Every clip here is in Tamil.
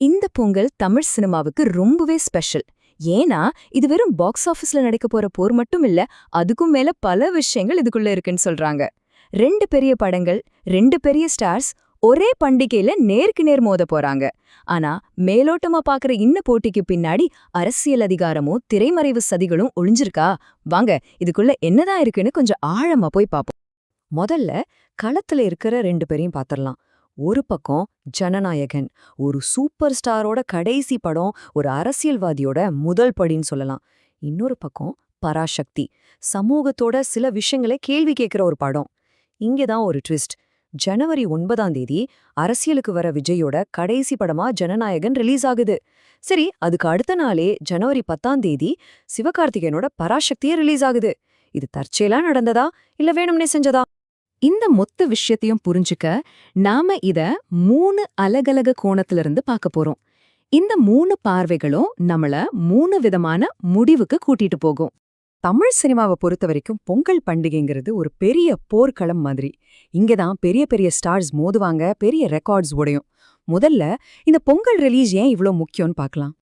இந்த பொங்கல் தமிழ் சினிமாவுக்கு ரொம்பவே ஸ்பெஷல். ஏன்னா இது வெறும் பாக்ஸ் ஆபீஸ்ல நடக்க போற போர் மட்டும் இல்ல அதுக்கும் மேல பல விஷயங்கள் இதுக்குள்ள இருக்குன்னு சொல்றாங்க. ரெண்டு பெரிய படங்கள் ரெண்டு பெரிய ஸ்டார்ஸ் ஒரே பண்டிகையில நேருக்கு நேர் மோத போறாங்க. ஆனா மேலோட்டமா பாக்குற இன்ன போட்டிக்கு பின்னாடி அரசியல் அதிகாரமும் திரைமறைவு சதிகளும் ஒளிஞ்சிருக்கா? வாங்க இதுக்குள்ள என்னதான் இருக்குன்னு கொஞ்சம் ஆழமா போய் பாப்போம். முதல்ல களத்துல இருக்கிற ரெண்டு பேரையும் பாத்திரலாம். ஒரு பக்கம் ஜனநாயகன் ஒரு சூப்பர் ஸ்டாரோட கடைசி படம் ஒரு அரசியல்வாதியோட முதல் படின்னு சொல்லலாம். இன்னொரு பக்கம் பராசக்தி சமூகத்தோட சில விஷயங்களை கேள்வி கேட்கிற ஒரு படம். இங்கதான் ஒரு ட்விஸ்ட். ஜனவரி ஒன்பதாம் தேதி அரசியலுக்கு வர விஜயோட கடைசி படமா ஜனநாயகன் ரிலீஸ் ஆகுது. சரி அதுக்கு அடுத்த நாளே ஜனவரி பத்தாம் தேதி சிவகார்த்திகேயனோட பராசக்தியே ரிலீஸ் ஆகுது. இது தற்செயலா நடந்ததா இல்ல வேணும்னே செஞ்சதா? இந்த மொத்த விஷயத்தையும் புரிஞ்சுக்க நாம இத மூணு அலகலக கோணத்திலிருந்து பார்க்க போறோம். இந்த மூணு பார்வைகளும் நம்மள மூணு விதமான முடிவுக்கு கூட்டிட்டு போகும். தமிழ் சினிமாவை பொறுத்த வரைக்கும் பொங்கல் பண்டிகைங்கிறது ஒரு பெரிய போர்க்களம் மாதிரி. இங்கதான் பெரிய பெரிய ஸ்டார்ஸ் மோதுவாங்க பெரிய ரெக்கார்ட்ஸ் உடையும். முதல்ல இந்த பொங்கல் ரிலீஸ் ஏன் இவ்ளோ முக்கியம்னு பார்க்கலாம்.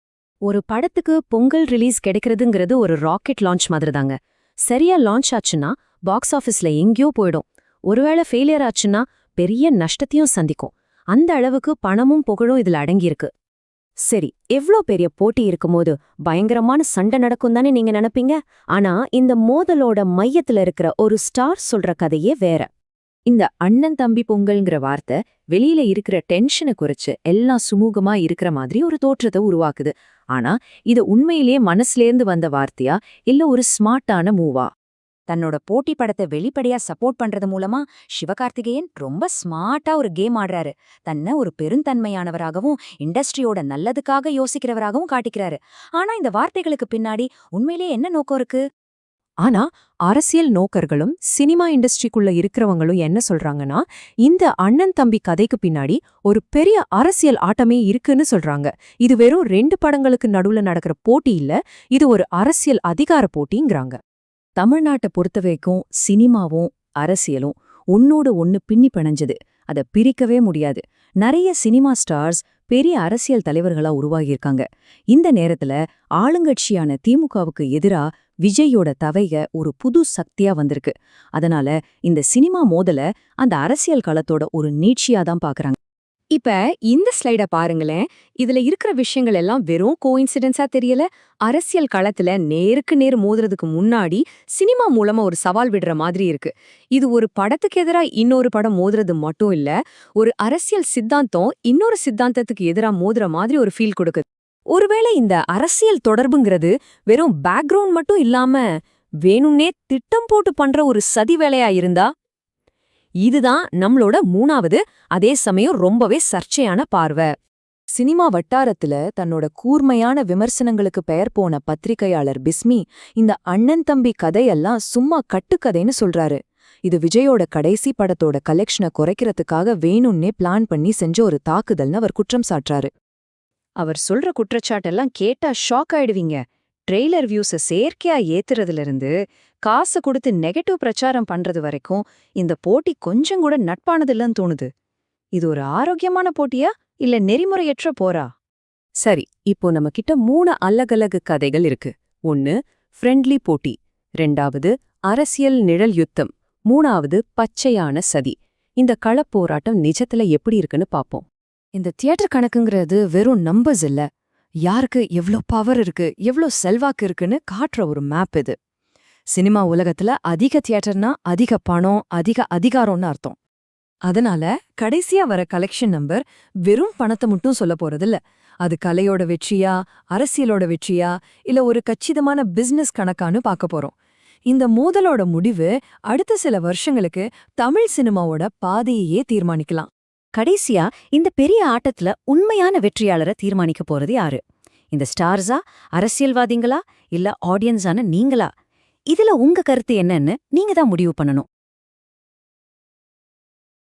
ஒரு படத்துக்கு பொங்கல் ரிலீஸ் கிடைக்கிறதுங்கிறது ஒரு ராக்கெட் லான்ச் மாதிரி தாங்க சரியா லான்ச் ஆச்சுன்னா பாக்ஸ் ஆஃபீஸ்ல எங்கேயோ போயிடும். ஒருவேளை ஃபெயிலியர் ஆச்சுன்னா பெரிய நஷ்டத்தையும் சந்திக்கும். அந்த அளவுக்கு பணமும் புகழும் இதுல அடங்கியிருக்கு. சரி எவ்ளோ பெரிய போட்டி இருக்கும்போது பயங்கரமான சண்டை நடக்கும் தானே நீங்க நினைப்பீங்க? ஆனா இந்த மோதலோட மையத்துல இருக்கிற ஒரு ஸ்டார் சொல்ற கதையே வேற. இந்த அண்ணன் தம்பி பொங்கல்ங்கிற வார்த்தை வெளியில இருக்கிற டென்ஷனை குறைச்சு எல்லாம் சுமூகமா இருக்கிற மாதிரி ஒரு தோற்றத்தை உருவாக்குது. ஆனா இது உண்மையிலேயே மனசுலேருந்து வந்த வார்த்தையா? இல்ல ஒரு ஸ்மார்ட்டான மூவா தன்னோட போட்டி படத்தை வெளிப்படையா சப்போர்ட் பண்றது மூலமா சிவகார்த்திகேயன் ரொம்ப ஸ்மார்ட்டா ஒரு கேம் ஆடுறாரு. தன்னை ஒரு பெருந்தன்மையானவராகவும் இண்டஸ்ட்ரியோட நல்லதுக்காக யோசிக்கிறவராகவும் காட்டிக்கிறாரு. ஆனா இந்த வார்த்தைகளுக்கு பின்னாடி உண்மையிலேயே என்ன நோக்கம் இருக்கு? ஆனா அரசியல் நோக்கர்களும் சினிமா இண்டஸ்ட்ரிக்குள்ள இருக்கிறவங்களும் என்ன சொல்றாங்கன்னா இந்த அண்ணன் தம்பி கதைக்கு பின்னாடி ஒரு பெரிய அரசியல் ஆட்டமே இருக்குன்னு சொல்றாங்க. இது வெறும் ரெண்டு படங்களுக்கு நடுவுல நடக்கிற போட்டி இல்ல இது ஒரு அரசியல் அதிகார போட்டிங்கிறாங்க. தமிழ்நாட்டை பொறுத்த வரைக்கும் சினிமாவும் அரசியலும் ஒன்னோட ஒன்னு பின்னி பிணைஞ்சது. அதை பிரிக்கவே முடியாது. நிறைய சினிமா ஸ்டார்ஸ் பெரிய அரசியல் தலைவர்களா உருவாகியிருக்காங்க. இந்த நேரத்துல ஆளுங்கட்சியான திமுகவுக்கு எதிரா விஜயோட தவைக ஒரு புது சக்தியா வந்திருக்கு. அதனால இந்த சினிமா மோதல அந்த அரசியல் களத்தோட ஒரு நீட்சியா தான் பாக்குறாங்க. இப்ப இந்த ஸ்லைட பாருங்களேன். இதுல இருக்கிற விஷயங்கள் எல்லாம் வெறும் கோயின்சிடென்ஸா தெரியல. அரசியல் களத்துல நேருக்கு நேர் மோதுறதுக்கு முன்னாடி சினிமா மூலமா ஒரு சவால் விடுற மாதிரி இருக்கு. இது ஒரு படத்துக்கு எதிராக இன்னொரு படம் மோதுறது மட்டும் இல்ல ஒரு அரசியல் சித்தாந்தம் இன்னொரு சித்தாந்தத்துக்கு எதிரா மோதுற மாதிரி ஒரு ஃபீல் கொடுக்குது. ஒருவேளை இந்த அரசியல் தொடர்புங்கிறது வெறும் பேக்ரவுண்ட் மட்டும் இல்லாம வேணும்னே திட்டம் போட்டு பண்ற ஒரு சதி வேலையா இருந்தா இதுதான் நம்மளோட மூணாவது அதே சமயம் ரொம்பவே சர்ச்சையான பார்வை. சினிமா வட்டாரத்துல தன்னோட கூர்மையான விமர்சனங்களுக்கு பெயர் போன பத்திரிகையாளர் பிஸ்மி இந்த அண்ணன் தம்பி கதையெல்லாம் சும்மா கட்டுக்கதைன்னு சொல்றாரு. இது விஜயோட கடைசி படத்தோட கலெக்ஷனை குறைக்கிறதுக்காக வேணும்னே பிளான் பண்ணி செஞ்ச ஒரு தாக்குதல்னு அவர் குற்றம் சாட்டுறாரு. அவர் சொல்ற குற்றச்சாட்டெல்லாம் கேட்டா ஷாக் ஆயிடுவீங்க. ட்ரெய்லர் வியூஸை செயற்கையா ஏத்துறதுல இருந்து காசு கொடுத்து நெகட்டிவ் பிரச்சாரம் பண்றது வரைக்கும் இந்த போட்டி கொஞ்சம் கூட நட்பானதில்லன்னு தோணுது. இது ஒரு ஆரோக்கியமான போட்டியா இல்ல நெறிமுறையற்ற போரா? சரி இப்போ நம்ம கிட்ட மூணு அல்லகலகு கதைகள் இருக்கு. ஒன்னு ஃப்ரெண்ட்லி போட்டி. ரெண்டாவது அரசியல் நிழல் யுத்தம். மூணாவது பச்சையான சதி. இந்த களப்போராட்டம் நிஜத்துல எப்படி இருக்குன்னு பாப்போம். இந்த தியேட்டர் கணக்குங்கிறது வெறும் நம்பர்ஸ் இல்ல. யாருக்கு எவ்ளோ பவர் இருக்கு எவ்ளோ செல்வாக்கு இருக்குன்னு காட்டுற ஒரு மேப் இது. சினிமா உலகத்துல அதிக தியேட்டர்னா அதிக பணம் அதிக அதிகாரம்னு அர்த்தம். அதனால கடைசியா வர கலெக்ஷன் நம்பர் வெறும் பணத்தை மட்டும் சொல்ல போறதில்ல. அது கலையோட வெற்றியா அரசியலோட வெற்றியா இல்ல ஒரு கச்சிதமான பிசினஸ் கணக்கான்னு பார்க்க போறோம். இந்த மோதலோட முடிவு அடுத்த சில வருஷங்களுக்கு தமிழ் சினிமாவோட பாதையையே தீர்மானிக்கலாம். கடைசியா இந்த பெரிய ஆட்டத்துல உண்மையான வெற்றியாளரை தீர்மானிக்க போறது யாரு? இந்த ஸ்டார்ஸா அரசியல்வாதிங்களா இல்ல ஆடியன்ஸான நீங்களா? இதுல உங்க கருத்து என்னன்னு நீங்க தான் முடிவு பண்ணணும்.